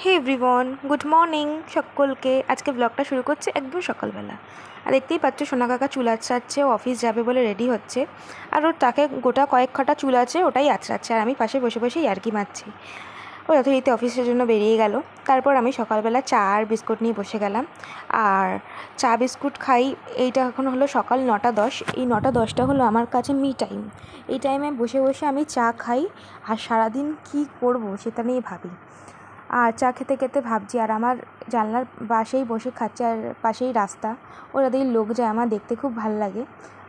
হে everyone good morning সকলকে। আজকে ব্লগটা শুরু করছে একদম সকালবেলা। আর দেখতেই পাচ্ছ, সোনা কাকা চুল আঁচড়াচ্ছে, ও অফিস যাবে বলে রেডি হচ্ছে। আর ওর তাকে গোটা কয়েক খটা চুল আছে, ওটাই আঁচড়াচ্ছে। আর আমি পাশে বসে বসে ইয়ার্কি মারছি। ও যথারীতি অফিসের জন্য বেরিয়ে গেল। তারপর আমি সকালবেলা চা আর বিস্কুট নিয়ে বসে গেলাম। আর চা, বিস্কুট খাই, এইটা এখন হলো সকাল নটা দশ। এই নটা দশটা হলো আমার কাছে মি টাইম এই টাইমে বসে বসে আমি চা খাই। আর সারাদিন কী করব সেটা নিয়ে ভাবি। আর চা খেতে খেতে ভাবছি, আর আমার জানলার পাশেই বসে খাচ্ছি, আর পাশেই রাস্তা। ওরা দিয়ে লোক যায়, আমার দেখতে খুব ভালো লাগে।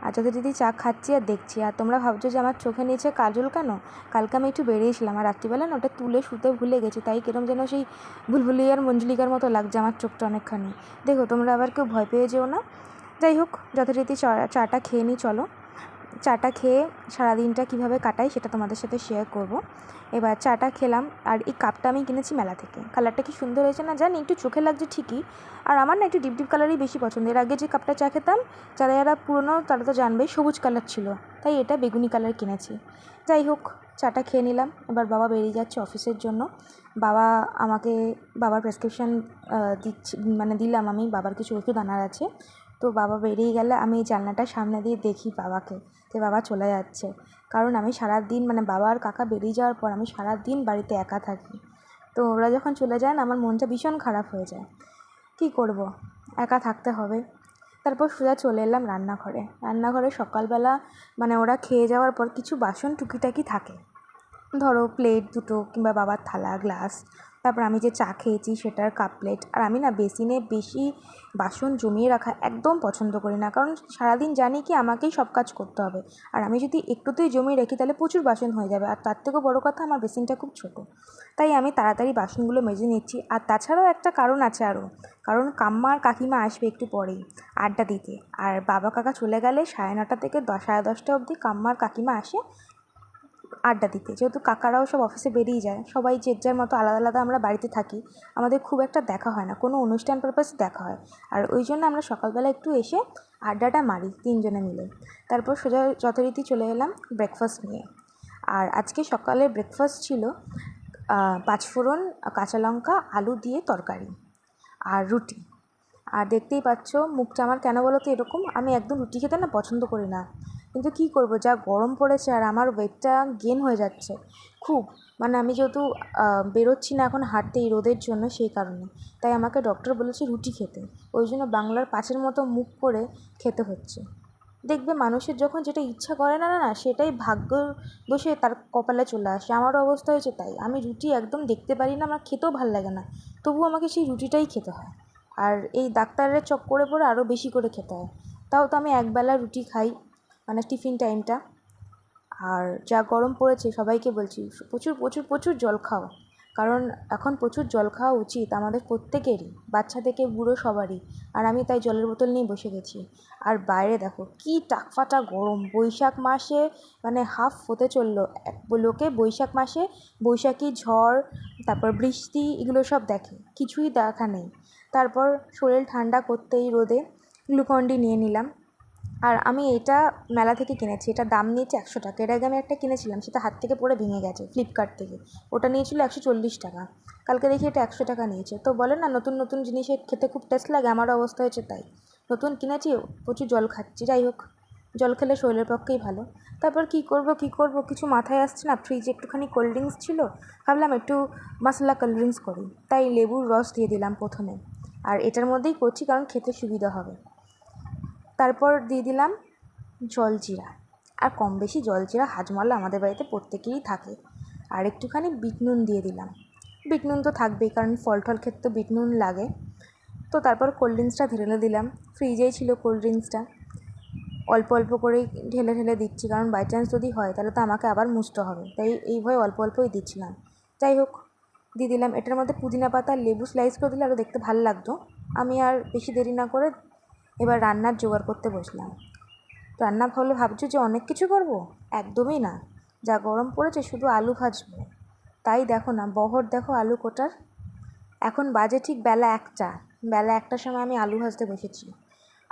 আর যথারীতি চা খাচ্ছি আর দেখছি, আর তোমরা ভাবছ যে আমার চোখে নিচে কাজল কেন? কালকে আমি একটু বেরিয়েছিলাম, আর রাত্রিবেলা না ওটা তুলে শুতে ভুলে গেছি, তাই কিরম যেন সেই ভুলভুলিয়ার মঞ্জুলিকার মতো লাগছে আমার চোখটা অনেকখানি। দেখো, তোমরা আবার কেউ ভয় পেয়ে যেও না। যাই হোক, যথারীতি চাটা খেয়ে নিই, চলো। চাটা খেয়ে সারাদিনটা কীভাবে কাটাই সেটা তোমাদের সাথে শেয়ার করব। এবার চাটা খেলাম, আর এই কাপটা আমি কিনেছি মেলা থেকে। কালারটা কি সুন্দর হয়েছে না জানি, একটু চোখে লাগছে ঠিকই। আর আমার না একটু ডিপ ডিপ কালারই বেশি পছন্দ। এর আগে যে কাপটা চা খেতাম, যারা যারা পুরনো তারা তো জানবেই, সবুজ কালার ছিল। তাই এটা বেগুনি কালার কিনেছি। যাই হোক, চাটা খেয়ে নিলাম। এবার বাবা বেরিয়ে যাচ্ছে অফিসের জন্য। বাবা আমাকে, বাবার প্রেসক্রিপশান দিচ্ছি মানে দিলাম আমি, বাবার কিছু ওষুধ আনার আছে। তো বাবা বেরিয়ে গেলে আমি এই জানলাটার সামনে দিয়ে দেখি বাবাকে যে বাবা চলে যাচ্ছে। কারণ আমি সারাদিন মানে বাবা আর কাকা বেরিয়ে যাওয়ার পর আমি সারাদিন বাড়িতে একা থাকি। তো ওরা যখন চলে যায় আমার মনটা ভীষণ খারাপ হয়ে যায়। কী করব? একা থাকতে হবে। তারপর সোজা চলে এলাম রান্নাঘরে। রান্নাঘরে সকালবেলা মানে ওরা খেয়ে যাওয়ার পর কিছু বাসন টুকিটাকি থাকে। ধরো প্লেট দুটো কিংবা বাবার থালা গ্লাস তারপর আমি যে চা খেয়েছি সেটার কাপ প্লেট। আর আমি না বেসিনে বেশি বাসন জমিয়ে রাখা একদম পছন্দ করি না। কারণ সারাদিন জানি কি আমাকেই সব কাজ করতে হবে। আর আমি যদি একটুতেই জমিয়ে রাখি তাহলে প্রচুর বাসন হয়ে যাবে। আর তার থেকেও বড়ো কথা আমার বেসিনটা খুব ছোটো। তাই আমি তাড়াতাড়ি বাসনগুলো মেজে নিচ্ছি। আর তাছাড়াও একটা কারণ আছে আরও। কারণ কাম্মা আর কাকিমা আসবে একটু পরেই আড্ডা দিতে। আর বাবা কাকা চলে গেলে সাড়ে নটা থেকে দশ, সাড়ে দশটা অবধি কাম্মা আর কাকিমা আসে। আড্ডা দিতে। যেহেতু কাকারাও সব অফিসে বেরিয়ে যায়, সবাই যে যার মতো আলাদা আলাদা আমরা বাড়িতে থাকি, আমাদের খুব একটা দেখা হয় না, কোনো অনুষ্ঠান পারপাসে দেখা হয়। আর ওই জন্য আমরা সকালবেলা একটু এসে আড্ডাটা মারি তিনজনে মিলে। তারপর সোজা যথারীতি চলে এলাম ব্রেকফাস্ট নিয়ে। আর আজকে সকালে ব্রেকফাস্ট ছিল পাঁচফোড়ন কাঁচা লঙ্কা, আলু দিয়ে তরকারি আর রুটি। আর দেখতেই পাচ্ছ মুখটা আমার কেন বলো তো এরকম? আমি একদম রুটি খেতে না পছন্দ করি না। কিন্তু কী করব? যা গরম পড়েছে আর আমার ওয়েটটা গেন হয়ে যাচ্ছে। খুব। মানে আমি যেহেতু বেরোচ্ছি না এখন হাঁটতে এই রোদের জন্য সেই কারণে। তাই আমাকে ডক্টর বলেছে রুটি খেতে। ওই জন্য বাংলার পাঁচের মতো মুখ করে খেতে হচ্ছে। দেখবে মানুষের যখন যেটা ইচ্ছা করে না না, সেটাই ভাগ্য দোষে তার কপালে চলে আসে। আমারও অবস্থা হয়েছে তাই। আমি রুটি একদম দেখতে পারি না, আমার খেতেও ভালো লাগে না। তবুও আমাকে সেই রুটিটাই খেতে হয়। আর এই ডাক্তারের চক্করে পড়ে আরও বেশি করে খেতে হয়। তাও তো আমি একবেলা রুটি খাই। মানে টিফিন টাইমটা। আর যা গরম পড়েছে সবাইকে বলছি, প্রচুর প্রচুর প্রচুর জল খাও। কারণ এখন প্রচুর জল খাওয়া উচিত আমাদের প্রত্যেকেরই বাচ্চা থেকে বুড়ো সবারই। আর আমি তাই জলের বোতল নিয়ে বসে গেছি। আর বাইরে দেখো কী টাকফাটা গরম, বৈশাখ মাসে মানে হাফ হতে চলল। লোকে বৈশাখ মাসে বৈশাখী ঝড়, তারপর বৃষ্টি এগুলো সব দেখে, কিছুই দেখা নেই। তারপর শরীর ঠান্ডা করতেই রোদে গ্লুকন্ডি নিয়ে নিলাম। আর আমি এটা মেলা থেকে কিনেছি। এটা দাম নিয়েছে একশো টাকা। এর আগে আমি একটা কিনেছিলাম, সেটা হাত থেকে পড়ে ভেঙে গেছে ফ্লিপকার্ট থেকে। ওটা নিয়েছিল একশো চল্লিশ টাকা। কালকে দেখি এটা একশো টাকা নিয়েছে। তো বলে না, নতুন নতুন জিনিসে খেতে খুব টেস্ট লাগে আমারও অবস্থা হয়েছে তাই। নতুন কিনেছি, প্রচুর জল খাচ্ছি, যাই হোক। জল খেলে শরীরের পক্ষেই ভালো। তারপর কী করব, কি করব, কিছু মাথায় আসছে না ফ্রিজে একটুখানি কোল্ড ড্রিঙ্কস ছিল, ভাবলাম একটু মশলা কোল্ড ড্রিঙ্কস করি। তাই লেবুর রস দিয়ে দিলাম প্রথমে। আর এটার মধ্যেই করছি, কারণ খেতে সুবিধা হবে। তারপর দিয়ে দিলাম জলজিরা আর কম বেশি জলজিরা হাজমলা আমাদের বাড়িতে প্রত্যেকেরই থাকে। আর একটুখানি বিট নুন দিয়ে দিলাম। বিট নুন তো থাকবেই, কারণ ফল টল খেতে তো বিট নুন লাগে। তো তারপর কোল্ড ড্রিঙ্কসটা ঢেলে দিলাম। ফ্রিজেই ছিল কোল্ড ড্রিঙ্কসটা অল্প অল্প করেই ঢেলে ঢেলে দিচ্ছি, কারণ বাই চান্স যদি হয়, তাহলে তো আমাকে আবার মুছতে হবে। তাই এই ভয়ে অল্প অল্পই দিচ্ছিলাম। যাই হোক, দিয়ে দিলাম। এটার মধ্যে পুদিনা পাতা লেবু স্লাইস করে দিলে আরও দেখতে ভালো লাগতো। আমি আর বেশি দেরি না করে এবার রান্নার জোগাড় করতে বসলাম। রান্না হলে ভাবছ যে অনেক কিছু করব? একদমই না। যা গরম পড়েছে শুধু আলু ভাজবো। তাই দেখো না, বহর দেখো আলু কোটার। এখন বাজে ঠিক বেলা একটা। বেলা একটার সময় আমি আলু ভাজতে বসেছি।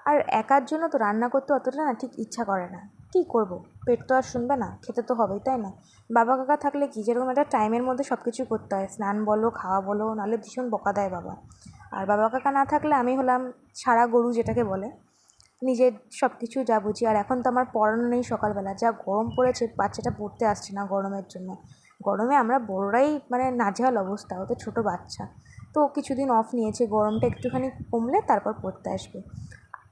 আর একার জন্য তো রান্না করতে অতটা না ঠিক ইচ্ছা করে না। কী করব? পেট তো আর শুনবে না, খেতে তো হবেই, তাই না? বাবা কাকা থাকলে কি? যেরকম একটা টাইমের মধ্যে সব কিছু করতে হয়। স্নান বলো, খাওয়া বলো, নাহলে ভীষণ বকা দেয় বাবা। আর বাবা কাকা না থাকলে আমি হলাম সারা গরু যেটাকে বলে। নিজের সব কিছু যা বুঝি। আর এখন তো আমার পড়ানো নেই সকালবেলা। যা গরম পড়েছে, বাচ্চাটা পড়তে আসছে না গরমের জন্য। গরমে আমরা বড়রাই মানে নাজেহাল অবস্থা। ও তো ছোটো বাচ্চা। তো কিছুদিন অফ নিয়েছে। গরমটা একটুখানি কমলে তারপর পড়তে আসবে।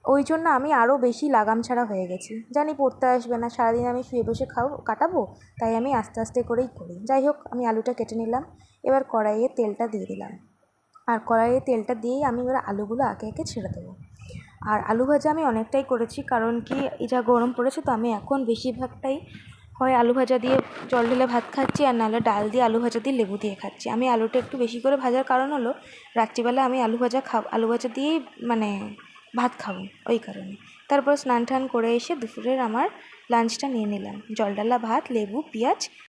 ওই জন্য আমি আরও বেশি লাগাম ছাড়া হয়ে গেছি। জানি পড়তে আসবে না। সারাদিন আমি শুয়ে বসে খাও, কাটাবো। তাই আমি আস্তে আস্তে করেই করি। যাই হোক, আমি আলুটা কেটে নিলাম। এবার কড়াইয়ে তেলটা দিয়ে দিলাম। আর কড়াইয়ে তেলটা দিয়েই আমি এবার আলুগুলো একে একে ছেড়ে দেবো। আর আলু ভাজা আমি অনেকটাই করেছি, কারণ কি যা গরম পড়েছে তো আমি এখন বেশিরভাগটাই হয় আলু ভাজা দিয়ে জল ঢেলে ভাত খাচ্ছি আর নাহলে ডাল দিয়ে আলু ভাজা দিয়ে লেবু দিয়ে খাচ্ছি। আমি আলুটা একটু বেশি করে ভাজার কারণ হলো রাত্রিবেলা আমি আলু ভাজা খাব, আলু ভাজা দিয়েই মানে ভাত খাব ওই কারণে। তারপর স্নান টান করে এসে দুপুরের আমার লাঞ্চটা নিয়ে নিলাম। জল ডালা ভাত, লেবু, পেঁয়াজ